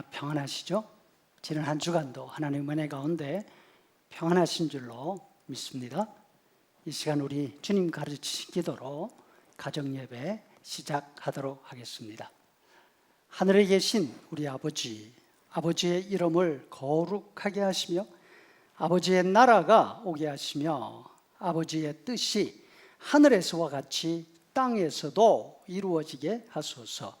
다 평안하시죠? 지난 한 주간도 하나님 은혜 가운데 평안하신 줄로 믿습니다. 이 시간 우리 주님 가르치신 기도로 가정 예배 시작하도록 하겠습니다. 하늘에 계신 우리 아버지, 아버지의 이름을 거룩하게 하시며 아버지의 나라가 오게 하시며 아버지의 뜻이 하늘에서와 같이 땅에서도 이루어지게 하소서.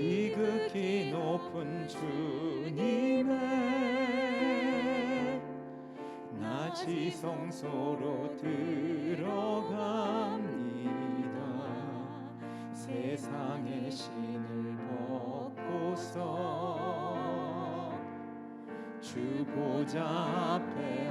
지극히 높은 주님의 나지 성소로 들어갑니다. 세상의 신을 벗고서 주 보좌 앞에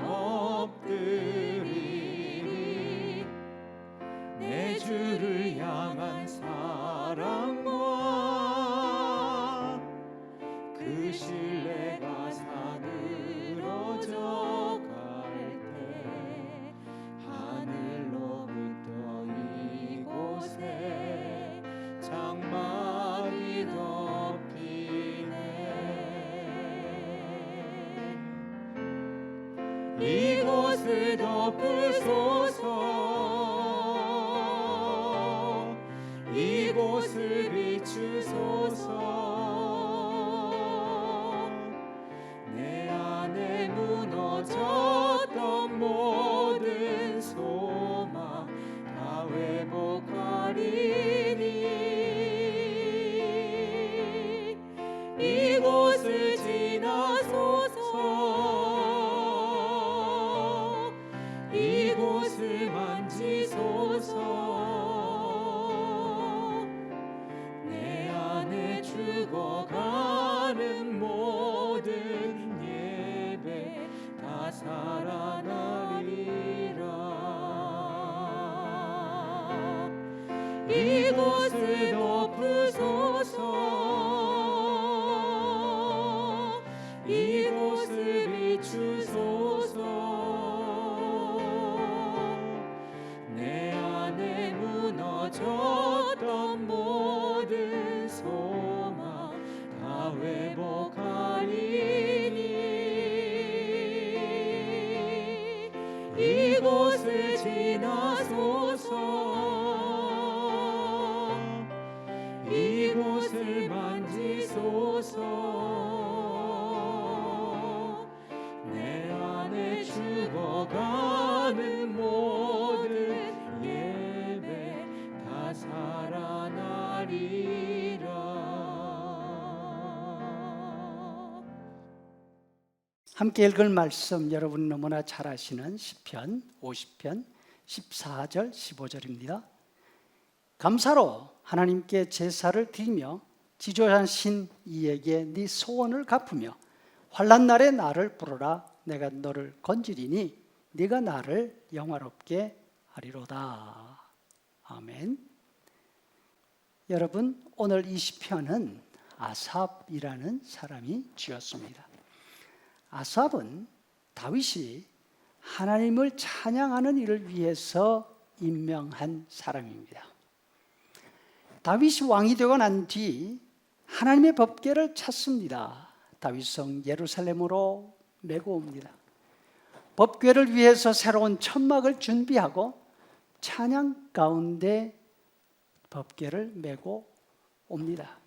덮으소서 이곳을 비추소서 내 안에 죽어가는 모든 예배 다 살아나리라. 이곳을 함께 읽을 말씀 여러분 너무나 잘 아시는 시편 50편 14절 15절입니다. 감사로 하나님께 제사를 드리며 지조하신 이에게 네 소원을 갚으며 환난 날에 나를 부르라 내가 너를 건지리니 네가 나를 영화롭게 하리로다. 아멘. 여러분 오늘 이 시편은 아삽이라는 사람이 지었습니다. 아삽은 다윗이 하나님을 찬양하는 일을 위해서 임명한 사람입니다. 다윗이 왕이 되고 난 뒤 하나님의 법궤를 찾습니다. 다윗성 예루살렘으로 메고 옵니다. 법궤를 위해서 새로운 천막을 준비하고 찬양 가운데 법궤를 메고 옵니다.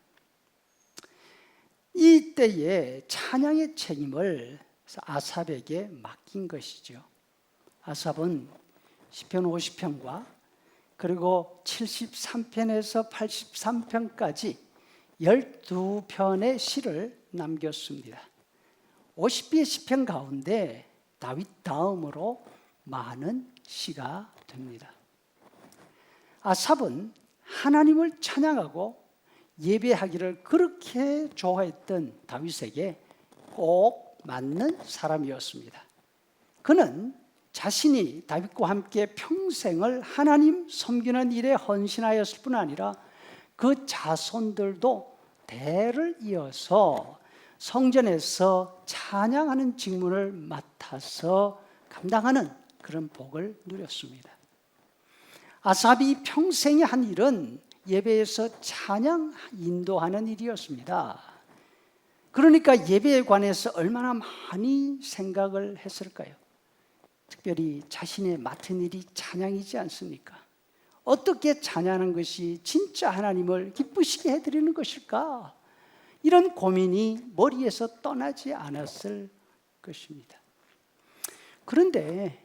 이때에 찬양의 책임을 아삽에게 맡긴 것이죠. 아삽은 시편 50편과 그리고 73편에서 83편까지 12편의 시를 남겼습니다. 50비의 시편 가운데 다윗 다음으로 많은 시가 됩니다. 아삽은 하나님을 찬양하고 예배하기를 그렇게 좋아했던 다윗에게 꼭 맞는 사람이었습니다. 그는 자신이 다윗과 함께 평생을 하나님 섬기는 일에 헌신하였을 뿐 아니라 그 자손들도 대를 이어서 성전에서 찬양하는 직무를 맡아서 감당하는 그런 복을 누렸습니다. 아삽이 평생에 한 일은 예배에서 찬양 인도하는 일이었습니다. 그러니까 예배에 관해서 얼마나 많이 생각을 했을까요? 특별히 자신의 맡은 일이 찬양이지 않습니까? 어떻게 찬양하는 것이 진짜 하나님을 기쁘시게 해드리는 것일까? 이런 고민이 머리에서 떠나지 않았을 것입니다. 그런데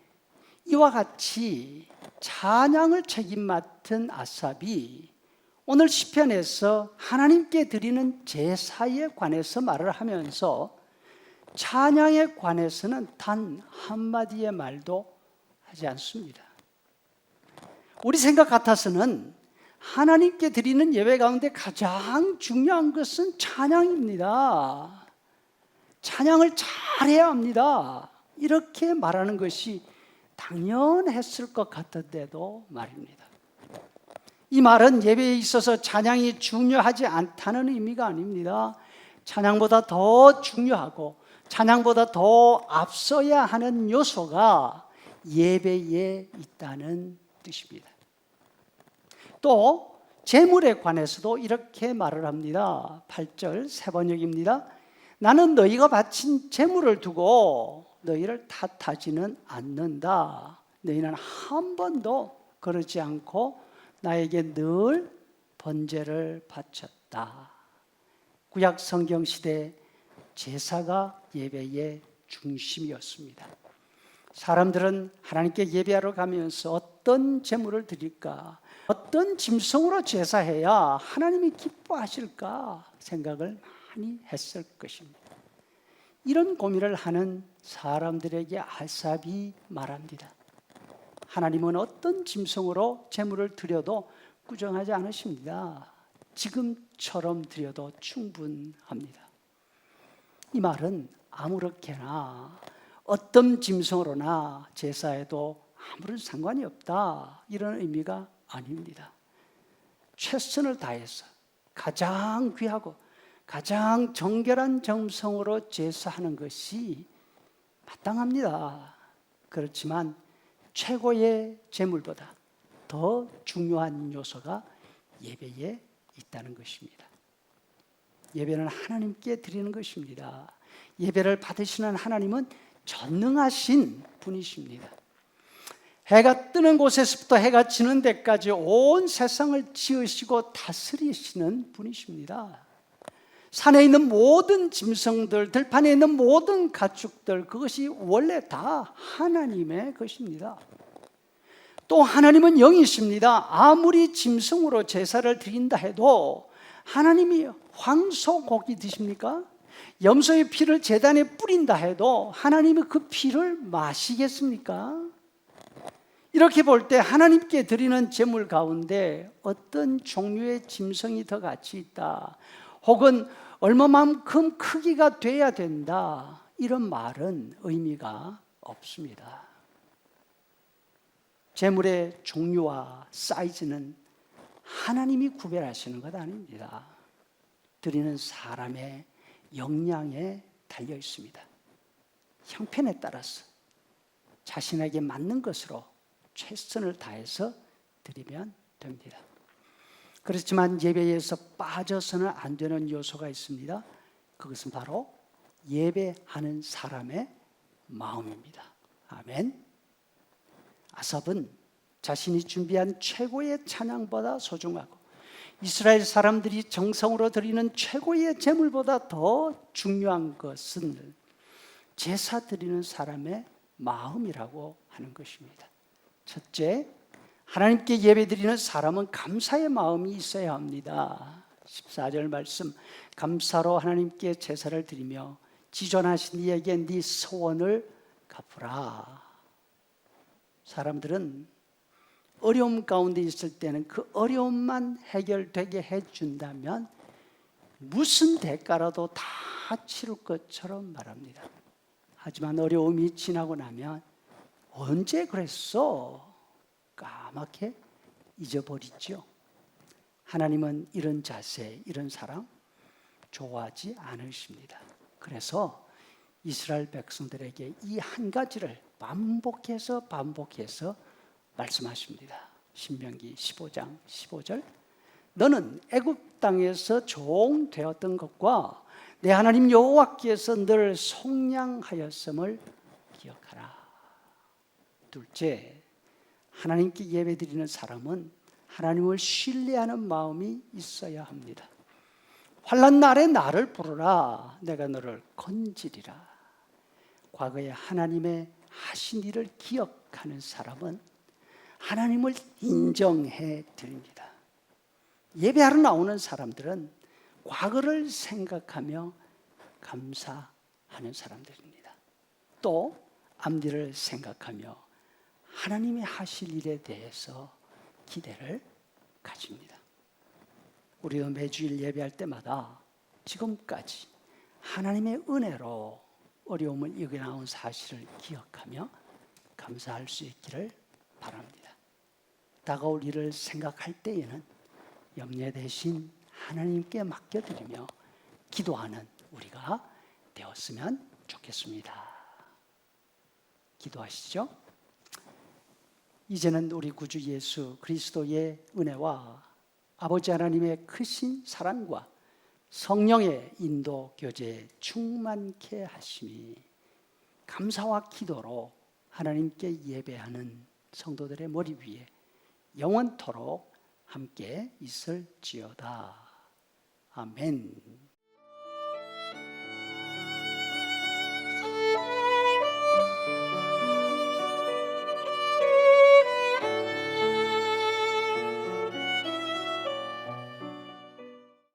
이와 같이 찬양을 책임 맡은 아삽이 오늘 시편에서 하나님께 드리는 제사에 관해서 말을 하면서 찬양에 관해서는 단 한마디의 말도 하지 않습니다. 우리 생각 같아서는 하나님께 드리는 예배 가운데 가장 중요한 것은 찬양입니다. 찬양을 잘해야 합니다. 이렇게 말하는 것이 당연했을 것 같은데도 말입니다. 이 말은 예배에 있어서 찬양이 중요하지 않다는 의미가 아닙니다. 찬양보다 더 중요하고 찬양보다 더 앞서야 하는 요소가 예배에 있다는 뜻입니다. 또 재물에 관해서도 이렇게 말을 합니다. 8절 세 번역입니다. 나는 너희가 바친 재물을 두고 너희를 탓하지는 않는다. 너희는 한 번도 그러지 않고 나에게 늘 번제를 바쳤다. 구약 성경 시대 제사가 예배의 중심이었습니다. 사람들은 하나님께 예배하러 가면서 어떤 제물을 드릴까, 어떤 짐승으로 제사해야 하나님이 기뻐하실까 생각을 많이 했을 것입니다. 이런 고민을 하는 사람들에게 아삽이 말합니다. 하나님은 어떤 짐승으로 제물을 드려도 꾸정하지 않으십니다. 지금처럼 드려도 충분합니다. 이 말은 아무렇게나 어떤 짐승으로나 제사에도 아무런 상관이 없다 이런 의미가 아닙니다. 최선을 다해서 가장 귀하고 가장 정결한 정성으로 제사하는 것이 마땅합니다. 그렇지만 최고의 제물보다 더 중요한 요소가 예배에 있다는 것입니다. 예배는 하나님께 드리는 것입니다. 예배를 받으시는 하나님은 전능하신 분이십니다. 해가 뜨는 곳에서부터 해가 지는 데까지 온 세상을 지으시고 다스리시는 분이십니다. 산에 있는 모든 짐승들, 들판에 있는 모든 가축들, 그것이 원래 다 하나님의 것입니다. 또 하나님은 영이십니다. 아무리 짐승으로 제사를 드린다 해도 하나님이 황소 고기 드십니까? 염소의 피를 제단에 뿌린다 해도 하나님이 그 피를 마시겠습니까? 이렇게 볼 때 하나님께 드리는 제물 가운데 어떤 종류의 짐승이 더 가치 있다. 혹은 얼마만큼 크기가 돼야 된다. 이런 말은 의미가 없습니다. 제물의 종류와 사이즈는 하나님이 구별하시는 것 아닙니다. 드리는 사람의 역량에 달려 있습니다. 형편에 따라서 자신에게 맞는 것으로 최선을 다해서 드리면 됩니다. 그렇지만 예배에서 빠져서는 안 되는 요소가 있습니다. 그것은 바로 예배하는 사람의 마음입니다. 아멘. 아삽은 자신이 준비한 최고의 찬양보다 소중하고 이스라엘 사람들이 정성으로 드리는 최고의 제물보다 더 중요한 것은 제사 드리는 사람의 마음이라고 하는 것입니다. 첫째, 하나님께 예배드리는 사람은 감사의 마음이 있어야 합니다. 14절 말씀 감사로 하나님께 제사를 드리며 지존하신 이에게 네 소원을 갚으라. 사람들은 어려움 가운데 있을 때는 그 어려움만 해결되게 해준다면 무슨 대가라도 다 치를 것처럼 말합니다. 하지만 어려움이 지나고 나면 언제 그랬어? 까맣게 잊어버리죠. 하나님은 이런 자세, 이런 사람 좋아하지 않으십니다. 그래서 이스라엘 백성들에게 이 한 가지를 반복해서 반복해서 말씀하십니다. 신명기 15장 15절 너는 애굽 땅에서 종 되었던 것과 내 하나님 여호와께서 너를 속량하였음을 기억하라. 둘째, 하나님께 예배드리는 사람은 하나님을 신뢰하는 마음이 있어야 합니다. 환란 날에 나를 부르라 내가 너를 건지리라. 과거에 하나님의 하신 일을 기억하는 사람은 하나님을 인정해 드립니다. 예배하러 나오는 사람들은 과거를 생각하며 감사하는 사람들입니다. 또 앞뒤를 생각하며 하나님이 하실 일에 대해서 기대를 가집니다. 우리도 매주일 예배할 때마다 지금까지 하나님의 은혜로 어려움을 이겨나온 사실을 기억하며 감사할 수 있기를 바랍니다. 다가올 일을 생각할 때에는 염려 대신 하나님께 맡겨드리며 기도하는 우리가 되었으면 좋겠습니다. 기도하시죠. 이제는 우리 구주 예수 그리스도의 은혜와 아버지 하나님의 크신 사랑과 성령의 인도 교제에 충만케 하심이 감사와 기도로 하나님께 예배하는 성도들의 머리 위에 영원토록 함께 있을지어다. 아멘.